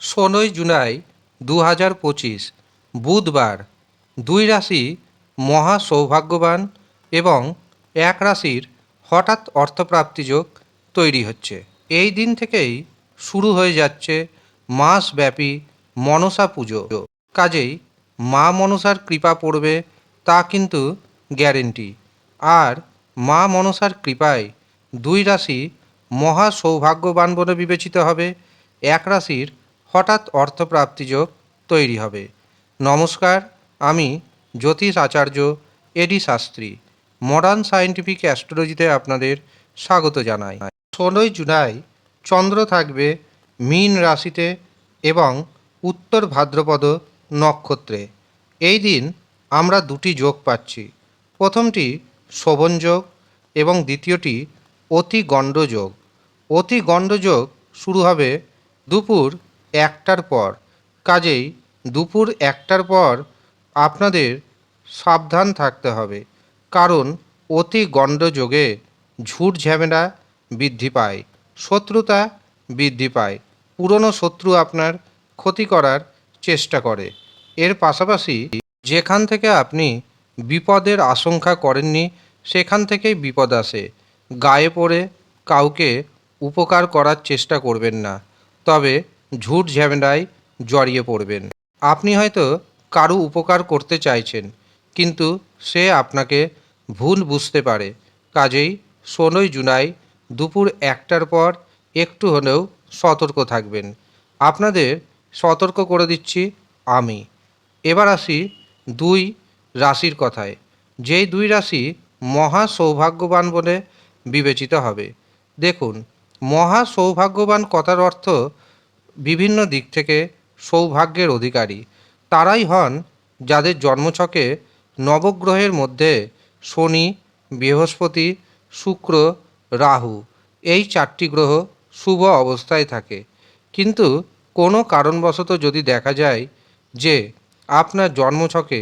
ষোলোই জুলাই দু হাজার পঁচিশ বুধবার দুই রাশি মহা সৌভাগ্যবান এবং এক রাশির হঠাৎ অর্থপ্রাপ্তি যোগ তৈরি হচ্ছে। এই দিন থেকেই শুরু হয়ে যাচ্ছে মাসব্যাপী মনসা পুজো। কাজেই মা মনসার কৃপা পড়বে তা কিন্তু গ্যারেন্টি। আর মা মনসার কৃপায় দুই রাশি মহা সৌভাগ্যবান বলে বিবেচিত হবে। এক রাশির হঠাৎ অর্থপ্রাপ্তি যোগ তৈরি হবে। নমস্কার, আমি জ্যোতিষ আচার্য এডি শাস্ত্রী মডার্ন সায়েন্টিফিক অ্যাস্ট্রোলজিতে আপনাদের স্বাগত জানাই। ষোলোই জুলাই চন্দ্র থাকবে মীন রাশিতে এবং উত্তর ভাদ্রপদ নক্ষত্রে। এই দিন আমরা দুটি যোগ পাচ্ছি। প্রথমটি শোভন যোগ এবং দ্বিতীয়টি অতি গণ্ডযোগ অতি গণ্ডযোগ শুরু হবে দুপুর একটার পর। কাজেই দুপুর একটার পর আপনাদের সাবধান থাকতে হবে, কারণ অতি গণ্ডযোগে ঝুট ঝামেলা বৃদ্ধি পায়, শত্রুতা বৃদ্ধি পায়, পুরনো শত্রু আপনার ক্ষতি করার চেষ্টা করে। এর পাশাপাশি যেখান থেকে আপনি বিপদের আশঙ্কা করেননি, সেখান থেকেই বিপদ আসে। গায়ে পড়ে কাউকে উপকার করার চেষ্টা করবেন না। তবে ঝুট ঝামেলায় জড়িয়ে পড়বেন। আপনি হয়তো কারও উপকার করতে চাইছেন, কিন্তু সে আপনাকে ভুল বুঝতে পারে। কাজেই ষোলোই জুলাই দুপুর একটার পর একটু হলেও সতর্ক থাকবেন। আপনাদের সতর্ক করে দিচ্ছি আমি। এবার আসি দুই রাশির কথায়। যেই দুই রাশি মহা সৌভাগ্যবান বলে বিবেচিত হবে। দেখুন, মহা সৌভাগ্যবান কথার অর্থ বিভিন্ন দিক থেকে সৌভাগ্যের অধিকারী। তারাই হন যাদের জন্মছকে নবগ্রহের মধ্যে শনি, বৃহস্পতি, শুক্র, রাহু এই চারটি গ্রহ শুভ অবস্থায় থাকে। কিন্তু কোনো কারণবশত যদি দেখা যায় যে আপনার জন্মছকে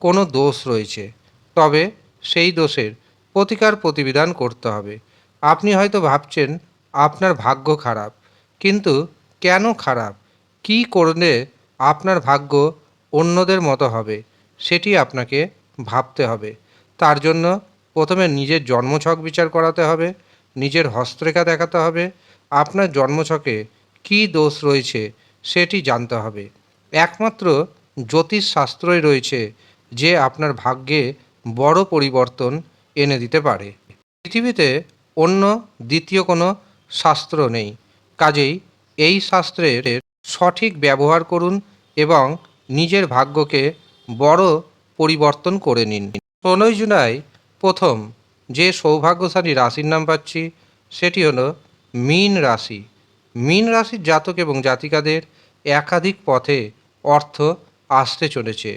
কোনো দোষ রয়েছে, তবে সেই দোষের প্রতিকার প্রতিবিধান করতে হবে। আপনি হয়তো ভাবছেন, আপনার ভাগ্য খারাপ। কিন্তু কেন খারাপ? কী করলে আপনার ভাগ্য অন্যদের মতো হবে? সেটি আপনাকে ভাবতে হবে। তার জন্য প্রথমে নিজের জন্মছক বিচার করাতে হবে, নিজের হস্তরেখা দেখাতে হবে, আপনার জন্মছকে কী দোষ রয়েছে সেটি জানতে হবে। একমাত্র জ্যোতিষ শাস্ত্রই রয়েছে যে আপনার ভাগ্যে বড় পরিবর্তন এনে দিতে পারে। পৃথিবীতে অন্য দ্বিতীয় কোনো শাস্ত্র নেই। কাজেই এই শাস্ত্রের সঠিক ব্যবহার করুন এবং নিজের ভাগ্যকে বড় পরিবর্তন করে নিন। ষোলোই জুলাই প্রথম যে সৌভাগ্যশালী রাশির নাম পাচ্ছি, সেটি হলো মীন রাশি। মীন রাশির জাতক এবং জাতিকাদের একাধিক পথে অর্থ আসতে চলেছে।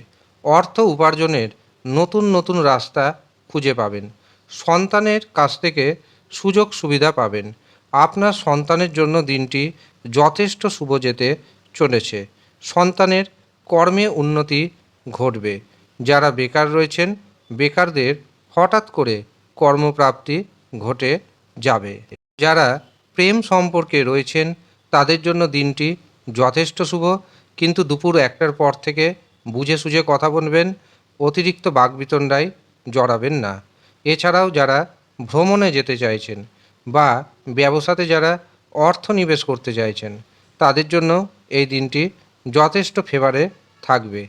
অর্থ উপার্জনের নতুন নতুন রাস্তা খুঁজে পাবেন। সন্তানের কাছ থেকে সুযোগ সুবিধা পাবেন। আপনার সন্তানের জন্য দিনটি যথেষ্ট শুভ যেতে চলেছে। সন্তানের কর্মে উন্নতি ঘটবে। যারা বেকার রয়েছেন, বেকারদের হঠাৎ করে কর্মপ্রাপ্তি ঘটে যাবে। যারা প্রেম সম্পর্কে রয়েছেন, তাদের জন্য দিনটি যথেষ্ট শুভ। কিন্তু দুপুর একটার পর থেকে বুঝে সুঝে কথা বলবেন, অতিরিক্ত বাগবিতণ্ডায় জড়াবেন না। এছাড়াও যারা ভ্রমণে যেতে চাইছেন বা ব্যবসাতে যারা অর্থ নিবেশ করতে চাইছেন, তাদের জন্য এই দিনটি যথেষ্ট ফেভারে থাকবে।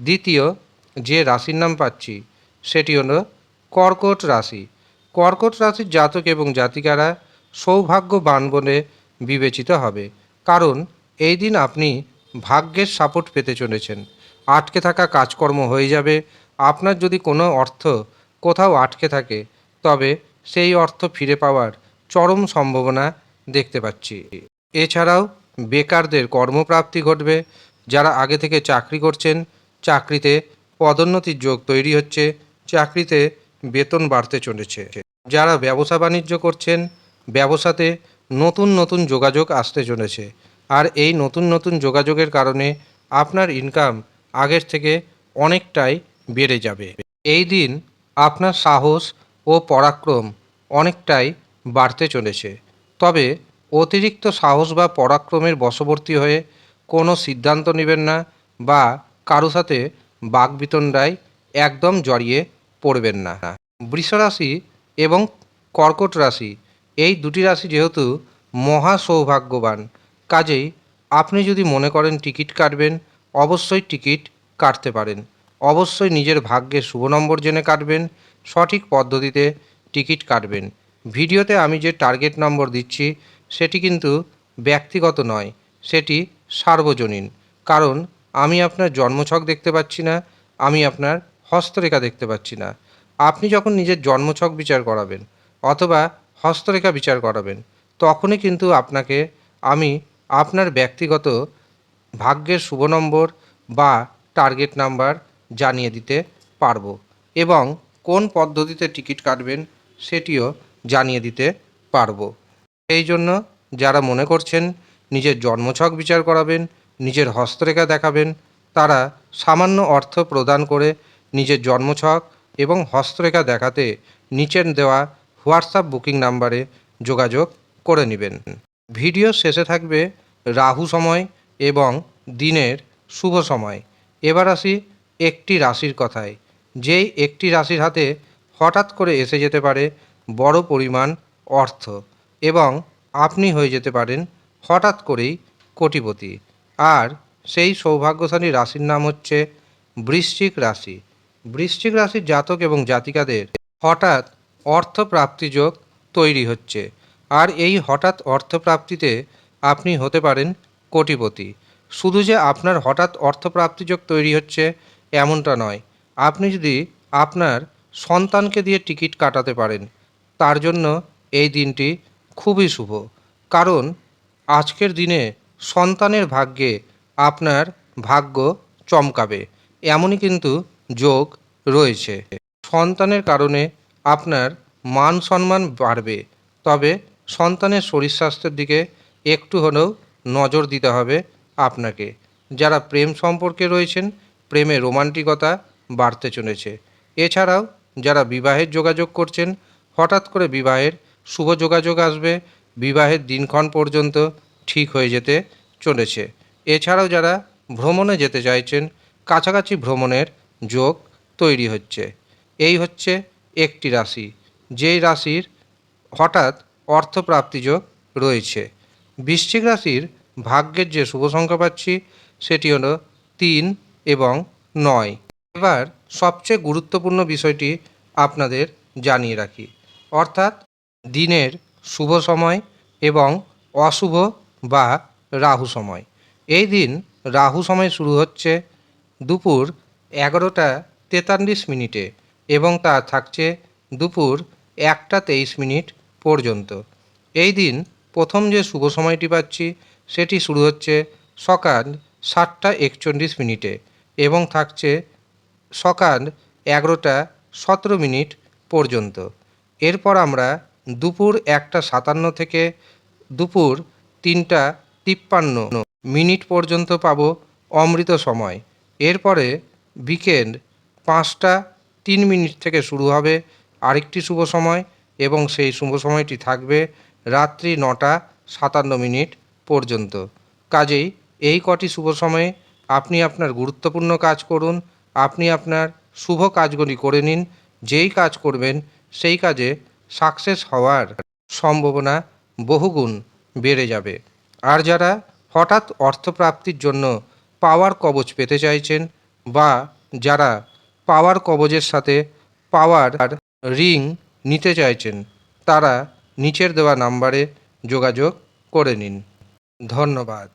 দ্বিতীয়, যে রাশির নাম পাচ্ছি, সেটি হলো কর্কট রাশি। কর্কট রাশির জাতক এবং জাতিকারা সৌভাগ্যবান বলে বিবেচিত হবে। কারণ এই দিন আপনি ভাগ্যের সাপোর্ট পেতে চলেছেন। আটকে থাকা কাজকর্ম হয়ে যাবে। আপনার যদি কোনো অর্থ কোথাও আটকে থাকে, তবে সেই অর্থ ফিরে পাওয়ার চরম সম্ভাবনা দেখতে পাচ্ছি। এছাড়াও বেকারদের কর্মপ্রাপ্তি ঘটবে। যারা আগে থেকে চাকরি করছেন, চাকরিতে পদোন্নতির যোগ তৈরি হচ্ছে, চাকরিতে বেতন বাড়তে চলেছে। যারা ব্যবসা বাণিজ্য করছেন, ব্যবসাতে নতুন নতুন যোগাযোগ আসতে চলেছে। আর এই নতুন নতুন যোগাযোগের কারণে আপনার ইনকাম আগের থেকে অনেকটাই বেড়ে যাবে। এই দিন আপনার সাহস ও পরাক্রম অনেকটাই বাড়তে চলেছে। তবে অতিরিক্ত সাহস বা পরাক্রমের বশবর্তী হয়ে কোনো সিদ্ধান্ত নেবেন না বা কারও সাথে বাকবিতণ্ডায় একদম জড়িয়ে পড়বেন না। বৃষরাশি এবং কর্কট রাশি এই দুটি রাশি যেহেতু মহা সৌভাগ্যবান, কাজেই আপনি যদি মনে করেন টিকিট কাটবেন, অবশ্যই টিকিট কাটতে পারেন। অবশ্যই নিজের ভাগ্যের শুভ নম্বর জেনে কাটবেন, সঠিক পদ্ধতিতে টিকিট কাটবেন। ভিডিওতে আমি যে টার্গেট নম্বর দিচ্ছি, সেটি কিন্তু ব্যক্তিগত নয়, সেটি সার্বজনীন। কারণ আমি আপনার জন্মছক দেখতে পাচ্ছি না, আমি আপনার হস্তরেখা দেখতে পাচ্ছি না। আপনি যখন নিজের জন্মছক বিচার করাবেন, অথবা হস্তরেখা বিচার করাবেন, তখনই কিন্তু আপনাকে, আমি আপনার ব্যক্তিগত ভাগ্যের শুভ নম্বর বা টার্গেট নাম্বার জানিয়ে দিতে পারব। এবং কোন পদ্ধতিতে টিকিট কাটবেন, সেটিও জানিয়ে দিতে পারব। এই জন্য যারা মনে করছেন নিজের জন্মছক বিচার করাবেন, নিজের হস্তরেখা দেখাবেন, তারা সামান্য অর্থ প্রদান করে নিজের জন্মছক এবং হস্তরেখা দেখাতে নিচের দেওয়া হোয়াটসঅ্যাপ বুকিং নাম্বারে যোগাযোগ করে নেবেন। ভিডিও শেষে থাকবে রাহু সময় এবং দিনের শুভ সময়। এবার আসি একটি রাশির কথায়। যেই একটি রাশির হাতে হঠাৎ করে এসে যেতে পারে বড় পরিমাণ অর্থ এবং আপনি হয়ে যেতে পারেন হঠাৎ করেই কোটিপতি। আর সেই সৌভাগ্যশালী রাশির নাম হচ্ছে বৃশ্চিক রাশি। বৃশ্চিক রাশির জাতক এবং জাতিকাদের হঠাৎ অর্থপ্রাপ্তি যোগ তৈরি হচ্ছে। আর এই হঠাৎ অর্থপ্রাপ্তিতে আপনি হতে পারেন কোটিপতি। শুধু যে আপনার হঠাৎ অর্থপ্রাপ্তি যোগ তৈরি হচ্ছে এমনটা নয়। আপনি যদি আপনার সন্তানকে দিয়ে টিকিট কাটাতে পারেন তার জন্য এই দিনটি খুবই শুভ। কারণ আজকের দিনে সন্তানের ভাগ্যে আপনার ভাগ্য চমকাবে, এমনই কিন্তু যোগ রয়েছে। সন্তানের কারণে আপনার মান সম্মান বাড়বে, তবে সন্তানের শরীর স্বাস্থ্যের দিকে একটু হলেও নজর দিতে হবে আপনাকে। যারা প্রেম সম্পর্কে রয়েছেন, প্রেমে রোমান্টিকতা বাড়তে চলেছে। এছাড়াও যারা বিবাহের যোগাযোগ করছেন হঠাৎ করে বিবাহের শুভ যোগাযোগ আসবে, বিবাহের দিনক্ষণ পর্যন্ত ঠিক হয়ে যেতে চলেছে। এছাড়াও যারা ভ্রমণে যেতে চাইছেন, কাছাকাছি ভ্রমণের যোগ তৈরি হচ্ছে। এই হচ্ছে একটি রাশি। যেই রাশির হঠাৎ অর্থপ্রাপ্তি যোগ রয়েছে। বৃশ্চিক রাশির ভাগ্যের যে শুভ সংখ্যা পাচ্ছি, সেটি হলো তিন এবং নয়। এবার সবচেয়ে গুরুত্বপূর্ণ বিষয়টি আপনাদের জানিয়ে রাখি। অর্থাৎ দিনের শুভ সময় এবং অশুভ বা রাহু সময়। এই দিন রাহু সময় শুরু হচ্ছে দুপুর এগারোটা তেতাল্লিশ মিনিটে এবং তা থাকছে দুপুর একটা তেইশ মিনিট পর্যন্ত। এই দিন প্রথম যে শুভ সময়টি পাচ্ছি, সেটি শুরু হচ্ছে সকাল সাতটা একচল্লিশ মিনিটে এবং থাকছে সকাল এগারোটা সতেরো মিনিট পর্যন্ত। এরপর আমরা দুপুর একটা সাতান্ন থেকে দুপুর তিনটা তিপ্পান্ন মিনিট পর্যন্ত পাব অমৃত সময়। এরপরে বিকেল পাঁচটা তিন মিনিট থেকে শুরু হবে আরেকটি শুভ সময় এবং সেই শুভ সময়টি থাকবে রাত্রি নটা সাতান্ন মিনিট পর্যন্ত। কাজেই এই কটি শুভ সময়ে আপনি আপনার গুরুত্বপূর্ণ কাজ করুন, আপনি আপনার শুভ কাজগুলি করে নিন, যেই কাজ করবেন সেই কাজে সাকসেস হওয়ার সম্ভাবনা বহুগুণ বেড়ে যাবে। আর যারা হঠাৎ অর্থপ্রাপ্তির জন্য পাওয়ার কবচ পেতে চাইছেন বা যারা পাওয়ার কবজের সাথে পাওয়ার রিং নিতে চাইছেন, তারা নিচের দেওয়া নাম্বারে যোগাযোগ করে নিন। ধন্যবাদ।